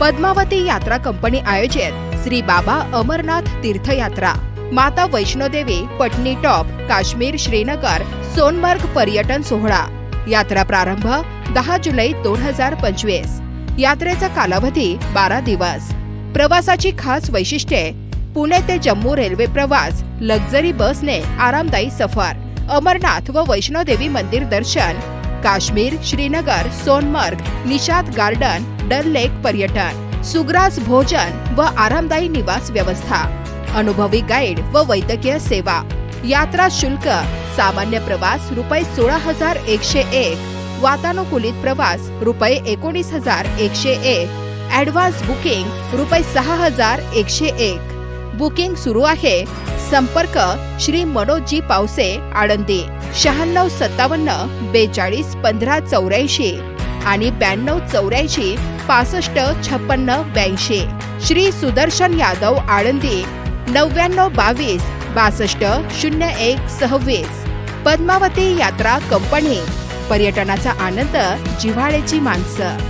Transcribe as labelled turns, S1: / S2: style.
S1: पद्मावती यात्रा कंपनी आयोजित श्री बाबा अमरनाथ तीर्थयात्रा. माता वैष्णोदेवी पटनी टॉप काश्मीर श्रीनगर सोनमर्ग पर्यटन सोहळा. यात्रा प्रारंभ दहा जुलै दोन हजार पंचवीस. यात्रेचा कालावधी बारा दिवस. प्रवासाची खास वैशिष्ट्ये पुणे ते जम्मू रेल्वे प्रवास लक्झरी बसने आरामदायी सफर अमरनाथ व वैष्णोदेवी मंदिर दर्शन काश्मीर श्रीनगर सोनमर्ग निषाद गार्डन डल लेक पर्यटन सुग्रास भोजन व आरामदायी निवास व्यवस्था अनुभवी गाईड व वैद्यकीय सेवा. यात्रा शुल्क सामान्य प्रवास रुपये सोळा हजार एकशे एक वातानुकूलित प्रवास रुपये एकोणीस हजार एकशे एक ऍडव्हान्स बुकिंग रुपये सहा हजार एकशे एक. बुकिंग सुरू आहे. संपर्क श्री मनोजी पावसे आळंदी शहाण्णव सत्तावन्न बेचाळीस पंधरा चौऱ्याऐंशी. आणि ब्याण्णव चौऱ्याऐंशी पासष्ट छप्पन्न ब्याऐंशी. श्री सुदर्शन यादव आळंदी नव्याण्णव बावीस बासष्ट शून्य एक सव्वीस. पद्मावती यात्रा कंपनी. पर्यटनाचा आनंद जिव्हाळ्याची माणसं.